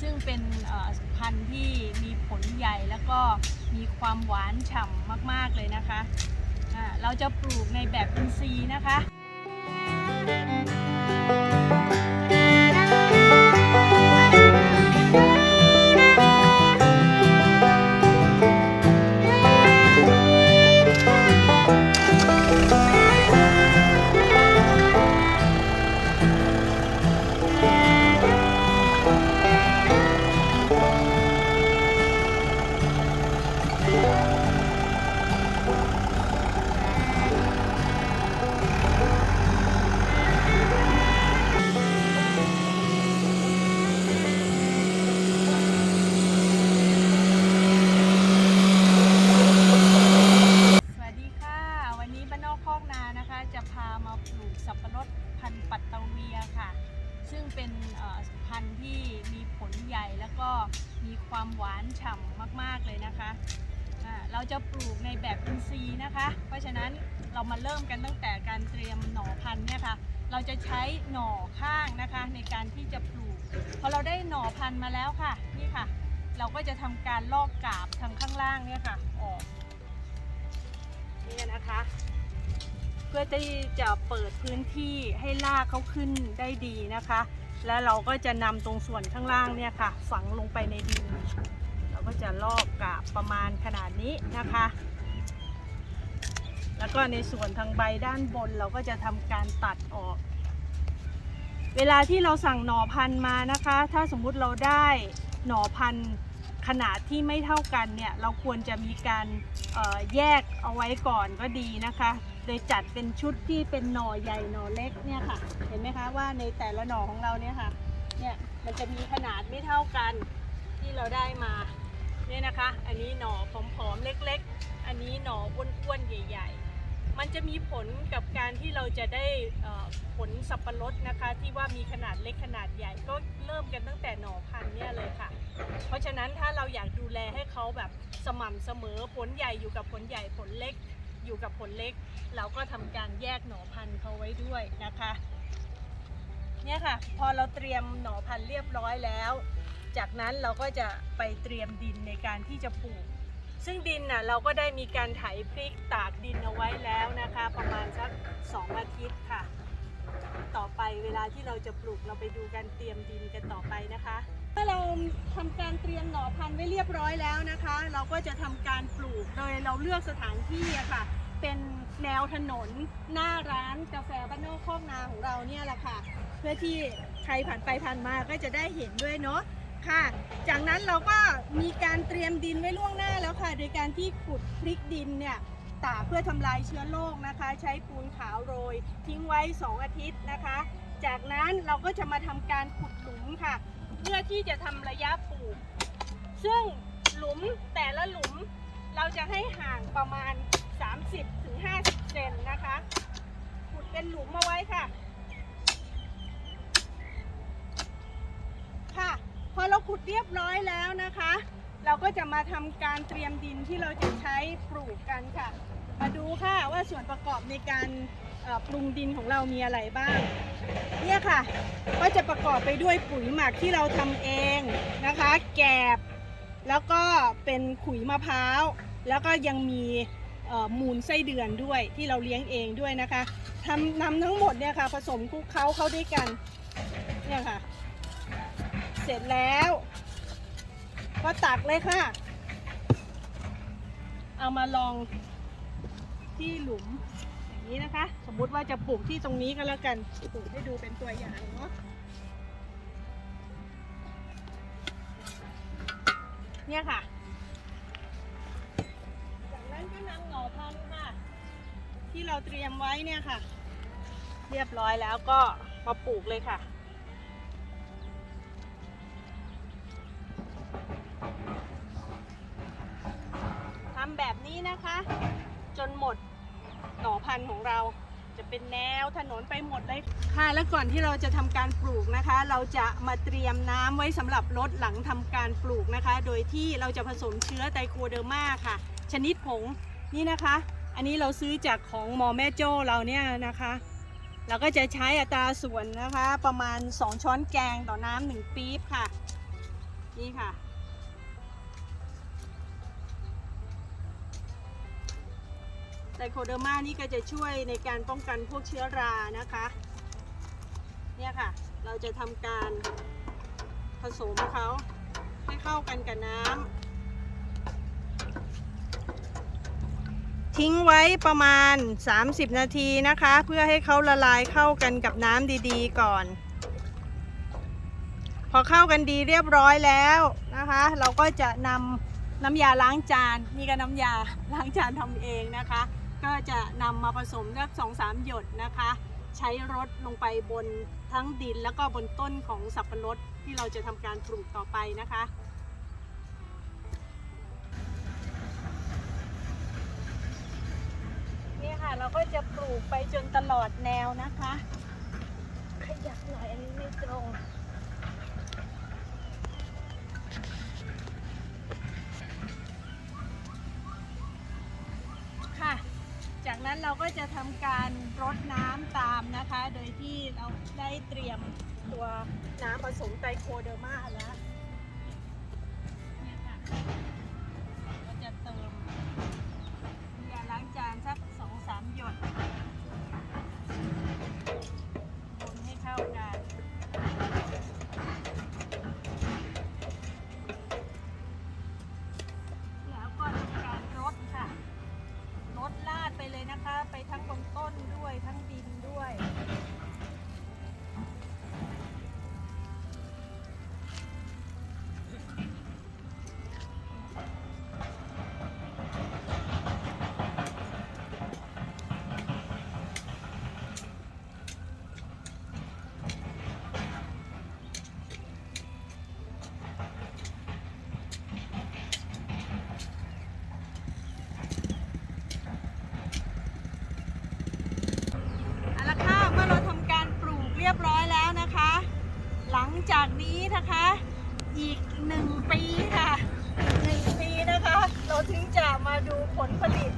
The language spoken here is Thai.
ซึ่งเป็นพันธุ์ที่มีผลใหญ่แล้วก็มีความหวานฉ่ำมาก ๆ เลยนะคะะเราจะปลูกในแบบอินทรีย์นะคะ ความหวานฉ่ำมากๆเลยนะคะเราจะปลูกในแบบอินทรีย์นะคะ เพราะฉะนั้นเรามาเริ่มกันตั้งแต่การเตรียมหน่อพันธุ์เนี่ยค่ะ เราจะใช้หน่อข้างนะคะในการที่จะปลูก พอเราได้หน่อพันธุ์มาแล้วค่ะนี่ค่ะ เราก็จะทำการลอกกาบทางข้างล่างเนี่ยค่ะออกนี่นะคะ เพื่อที่จะเปิดพื้นที่ให้รากเขาขึ้นได้ดีนะคะ แล้วเราก็จะนำตรงส่วนข้างล่างเนี่ยค่ะ ฝังลงไปในดิน เราก็จะลอกกาบประมาณขนาดนี้นะคะ แล้วก็ในส่วนทางใบด้านบนเราก็จะทำการตัดออก เวลาที่เราสั่งหน่อพันธุ์มานะคะ ถ้าสมมุติเราได้หน่อพันธุ์ขนาดที่ไม่เท่ากันเนี่ยเราควรจะมีการแยกเอาไว้ก่อนก็ดีนะคะ โดยจัดเป็นชุดที่เป็นหน่อใหญ่หน่อเล็กเนี่ยค่ะ เห็นไหมคะว่าในแต่ละหน่อของเราเนี่ยค่ะ เนี่ยมันจะมีขนาดไม่เท่ากันที่เราได้มา เนี่ยนะคะ อันนี้หน่อผอมๆเล็กๆ อันนี้หน่ออ้วนๆใหญ่ ๆ มันจะมีผลกับการที่เราจะได้ผลสับปะรดนะคะ ที่ว่ามีขนาดเล็กขนาดใหญ่ก็เริ่มกันตั้งแต่หน่อพันธุ์เนี่ยเลยค่ะ เพราะฉะนั้นถ้าเราอยากดูแลให้เขาแบบสม่ำเสมอผลใหญ่อยู่กับผลใหญ่ผลเล็ก อยู่กับผลเล็ก เราก็ทำการแยกหน่อพันธุ์เขาไว้ด้วยนะคะ เนี่ยค่ะ พอเราเตรียมหน่อพันธุ์เรียบร้อยแล้ว จากนั้นเราก็จะไปเตรียมดินในการที่จะปลูก ซึ่งดินน่ะเราก็ได้มีการไถพริกตากดินเอาไว้แล้วนะคะ ประมาณสัก2อาทิตย์ค่ะ ต่อไปเวลาที่เราจะปลูกเราไปดูการเตรียมดินกันต่อไปนะคะาเราทำการเตรียมหน่อพันธุ์ไว้เรียบร้อยแล้วนะคะ เราก็จะทำการปลูกโดยเราเลือกสถานที่อะค่ะ เป็นแนวถนนหน้าร้านกาแฟบ้านนอกคอกนาของเราเนี่ยแหละค่ะ เพื่อที่ใครผ่านไปผ่านมาก็จะได้เห็นด้วยเนาะค่ะ จากนั้นเราก็มีการเตรียมดินไว้ล่วงหน้าแล้วค่ะ โดยการที่ขุดพลิกดินเนี่ยตากเพื่อทำลายเชื้อโรคนะคะ ใช้ปูนขาวโรย ทิ้งไว้ 2 อาทิตย์นะคะ จากนั้นเราก็จะมาทำการขุดหลุมค่ะ เพื่อที่จะทำระยะปลูก ซึ่งหลุมแต่ละหลุมเราจะให้ห่างประมาณ 30-50 เซนนะคะขุดเป็นหลุมมาไว้ค่ะ ค่ะ พอเราขุดเรียบร้อยแล้วนะคะ เราก็จะมาทำการเตรียมดินที่เราจะใช้ปลูกกันค่ะ มาดูค่ะว่าส่วนประกอบในการ ปรุงดินของเรามีอะไรบ้าง เนี่ยค่ะ ก็จะประกอบไปด้วยปุ๋ยหมักที่เราทำเองนะคะ แกบ แล้วก็เป็นขุยมะพร้าว แล้วก็ยังมีมูลไส้เดือนด้วยที่เราเลี้ยงเองด้วยนะคะทำนำทั้งหมดเนี่ยค่ะ ผสมคลุกเคล้าเข้าด้วยกันเนี่ยค่ะ เสร็จแล้ว ก็ตักเลยค่ะ เอามาลองที่หลุม นี้นะคะ สมมุติว่าจะปลูกที่ตรงนี้ก็แล้วกันปลูกให้ดูเป็นตัวอย่างเนาะเนี่ยค่ะ จากนั้นก็นำหน่อพันธุ์ค่ะ ที่เราเตรียมไว้เนี่ยค่ะ เรียบร้อยแล้วก็มาปลูกเลยค่ะทำแบบนี้นะคะ จนหมด หน่อพันธุ์ของเรา จะเป็นแนวถนนไปหมดเลยค่ะแล้วก่อนที่เราจะทำการปลูกนะคะ เราจะมาเตรียมน้ำไว้สำหรับลดหลังทำการปลูกนะคะ โดยที่เราจะผสมเชื้อไตโคเดอร์มาค่ะ ชนิดผงนี่นะคะ อันนี้เราซื้อจากของหมอแม่โจ้เราเนี่ยนะคะ เราก็จะใช้อัตราส่วนนะคะ ประมาณ 2 ช้อนแกงต่อน้ำหนึ่งปี๊บค่ะ นี่ค่ะ ไดโคเดอร์มานี่ก็จะช่วยในการป้องกันพวกเชื้อรานะคะ เนี่ยค่ะ เราจะทำการผสมเขาให้เข้ากันกับน้ำทิ้งไว้ประมาณ 30 นาทีนะคะ เพื่อให้เขาละลายเข้ากันกับน้ำดีๆก่อน พอเข้ากันดีเรียบร้อยแล้วนะคะ เราก็จะนำน้ำยาล้างจานนี่ก็น้ำยาล้างจานทำเองนะคะ ก็จะนำมาผสมสักสองสามหยดนะคะ ใช้รดลงไปบนทั้งดินแล้วก็บนต้นของสับปะรดที่เราจะทำการปลูกต่อไปนะคะนี่ค่ะเราก็จะปลูกไปจนตลอดแนวนะคะ ขยับหน่อยอันนี้ไม่ตรง นั้นเราก็จะทำการรดน้ำตามนะคะ โดยที่เราได้เตรียมตัวน้ำผสมไตโคเดอร์มาแล้ว ทั้งบนต้นด้วยทั้งดินด้วย จากนี้นะคะ อีกหนึ่งปีค่ะหนึ่งปีนะคะ เราถึงจะมาดูผลผลิต